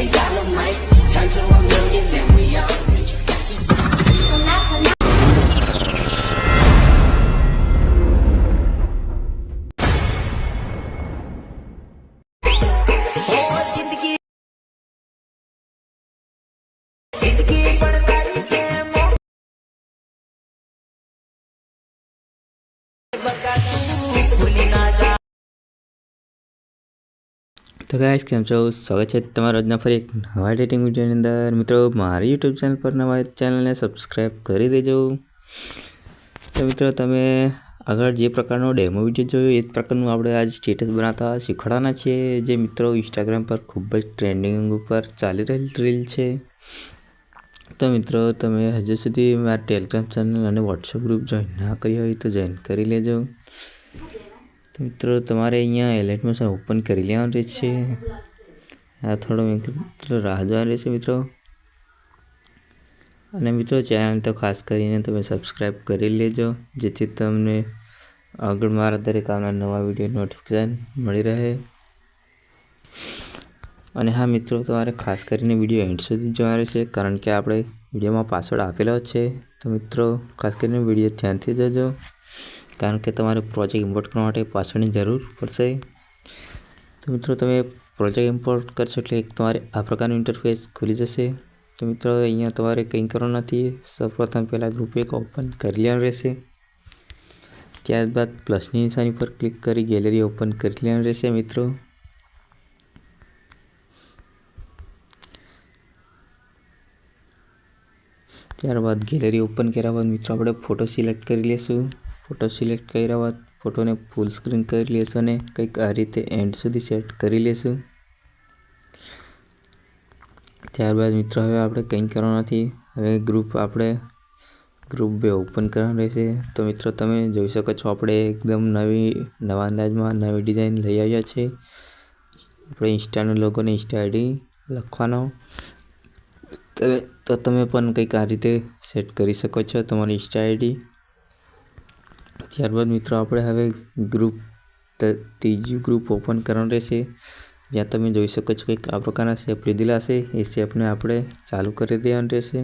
They dynamite, turn to a million, then we are. તો guys કેમ છો? સ્વાગત છે તમારા આજના ફરી એક નવા ડેટિંગ વિડીયોની અંદર. મિત્રો, મારી યુટ્યુબ ચેનલ પર નવા ચેનલને સબસ્ક્રાઈબ કરી દેજો. તો મિત્રો, તમે આગળ જે પ્રકારનો ડેમો વીડિયો જોયો, એ પ્રકારનું આપણે આજ સ્ટેટસ બનાવતા શીખવાડવાના છીએ. જે મિત્રો ઇન્સ્ટાગ્રામ પર ખૂબ જ ટ્રેન્ડિંગ ઉપર ચાલી રહેલ રીલ છે. તો મિત્રો, તમે હજુ સુધી મારા ટેલિગ્રામ ચેનલ અને વોટ્સઅપ ગ્રુપ જોઈન ના કરી હોય તો જોઈન કરી લેજો. તો મિત્રો, તમારે અહીંયા એલર્ટ મોશન ઓપન કરી લેવાનું રહેશે. આ થોડો મિત્રો રાહ જોવાનું રહેશે મિત્રો. અને મિત્રો ચેનલ તો ખાસ કરીને તમે સબસ્ક્રાઈબ કરી લેજો, જેથી તમને આગળ મારા દરેક આવનાર નવા વીડિયો નોટિફિકેશન મળી રહે. અને હા મિત્રો, તમારે ખાસ કરીને વીડિયો એન્ડ સુધી જોવા રહેશે, કારણ કે આપણે વિડીયોમાં પાસવર્ડ આપેલો છે. તો મિત્રો, ખાસ કરીને વીડિયો ધ્યાનથી જોજો. કારણ કે તમારે પ્રોજેક્ટ ઇમ્પોર્ટ કરવા માટે પાસવર્ડની જરૂર પડશે. તો મિત્રો, તમે પ્રોજેક્ટ ઇમ્પોર્ટ કરશો એટલે તમારે આ પ્રકારનું ઇન્ટરફેસ ખુલી જશે. તો મિત્રો, અહીંયા તમારે કંઈ કરવાનું નથી. સૌપ્રથમ પહેલાં ગ્રુપ એક ઓપન કરી લેવાનું રહેશે. ત્યારબાદ પ્લસની નિશાની પર ક્લિક કરી ગેલેરી ઓપન કરી લેવાનું રહેશે મિત્રો. ત્યારબાદ ગેલેરી ઓપન કર્યા બાદ મિત્રો, આપણે ફોટો સિલેક્ટ કરી લઈશું ફોટો સિલેક્ટ કર્યા બાદ ફોટોને ફૂલ સ્ક્રીન કરી લેશું અને કંઈક આ રીતે એન્ડ સુધી સેટ કરી લઈશું ત્યારબાદ મિત્રો, હવે આપણે કંઈ કરવાનું નથી. હવે ગ્રુપ આપણે ગ્રુપ બે ઓપન કરવાનું રહેશે. તો મિત્રો, તમે જોઈ શકો છો, આપણે એકદમ નવી, નવા અંદાજમાં નવી ડિઝાઇન લઈ આવ્યા છે. આપણે ઇન્સ્ટાનો લોકોને ઇન્સ્ટા આઈડી લખવાનો. તો તમે પણ કંઈક આ રીતે સેટ કરી શકો છો. તમારી ઇન્સ્ટા આઈડી ત્યારબાદ મિત્રો આપણે હવે ગ્રુપ ત્રીજું ગ્રુપ ઓપન કરવાનું રહેશે. જ્યાં તમે જોઈ શકો છો કે આ પ્રકારના શેપ લીધેલા હશે એ શેપને આપણે ચાલુ કરી દેવાનું રહેશે.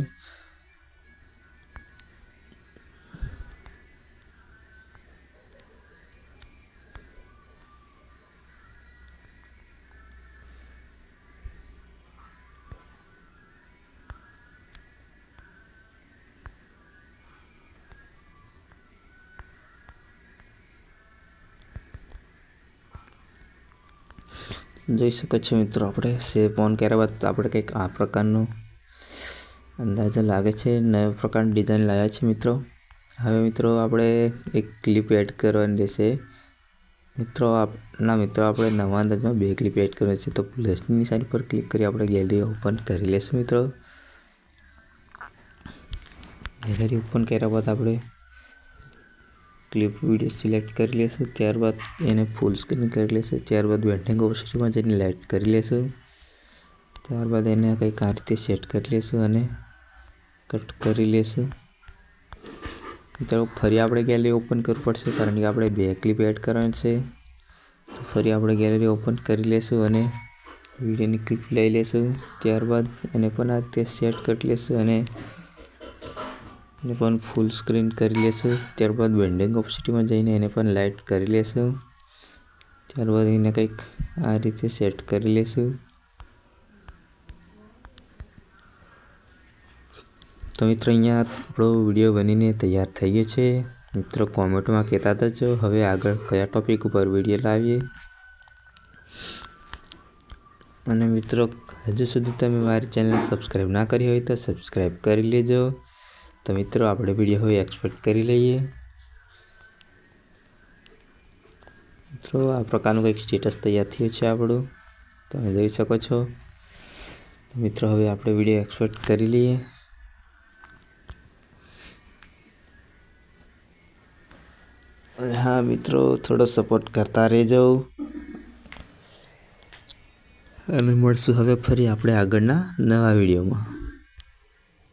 જોઈ શકો છો મિત્રો આપણે સેવ ઓન કર્યા બાદ આપણે કંઈક આ પ્રકારનું અંદાજો લાગે છે, નવા પ્રકારની ડિઝાઇન લાવ્યા છે મિત્રો. હવે મિત્રો આપણે એક ક્લિપ એડ કરવાની રહેશે. મિત્રો આપના મિત્રો આપણે નવા અંદાજમાં બે ક્લિપ એડ કરવાની છે તો પ્લસની નિશાની પર ક્લિક કરી આપણે ગેલેરી ઓપન કરી લઈશું મિત્રો. ગેલેરી ઓપન કર્યા બાદ આપણે ક્લિપ વીડિયો સિલેક્ટ કરી લેશું, ત્યારબાદ એને ફૂલ સ્ક્રીન કરી લેશું, ત્યારબાદ બેટિંગ ઓપ્શનમાં જઈને લાઇટ કરી લેશું, ત્યારબાદ એને કંઈક આ રીતે સેટ કરી લેશું અને કટ કરી લેશું. મિત્રો ફરી આપણે ગેલેરી ઓપન કરવું પડશે, કારણ કે આપણે બે ક્લિપ એડ કરવાની છે. તો ફરી આપણે ગેલેરી ઓપન કરી લેશું અને વિડીયોની ક્લિપ લઈ લેશું, ત્યારબાદ એને પણ આ રીતે સેટ કરી લેશું અને એને પણ ફૂલ સ્ક્રીન કરી લેશું. ત્યારબાદ બેન્ડિંગ ઓપ્સિટીમાં જઈને એને પણ લાઇટ કરી લેશું. ત્યારબાદ એને કંઈક આ રીતે સેટ કરી લેશું. તો મિત્રો, અહીંયા આપણો વીડિયો બનીને તૈયાર થઈ ગયો છે. મિત્રો કોમેન્ટમાં કહેતા હતા હવે આગળ કયા ટોપિક ઉપર વીડિયો લાવીએ? અને મિત્રો, હજુ સુધી તમે મારી ચેનલ સબસ્ક્રાઈબ ના કરી હોય તો સબસ્ક્રાઈબ કરી લેજો. તો મિત્રો, આપણે વીડિયો હવે એક્સપોર્ટ કરી લઈએ. મિત્રો, આ પ્રકારનું કંઈક સ્ટેટસ તૈયાર થયું છે આપણું. તમે જોઈ શકો છો. મિત્રો, હવે આપણે વીડિયો એક્સપોર્ટ કરી લઈએ. હા, મિત્રો, થોડો સપોર્ટ કરતા રહેજો. અને મળશું હવે ફરી આપણે આગળના નવા વિડીયોમાં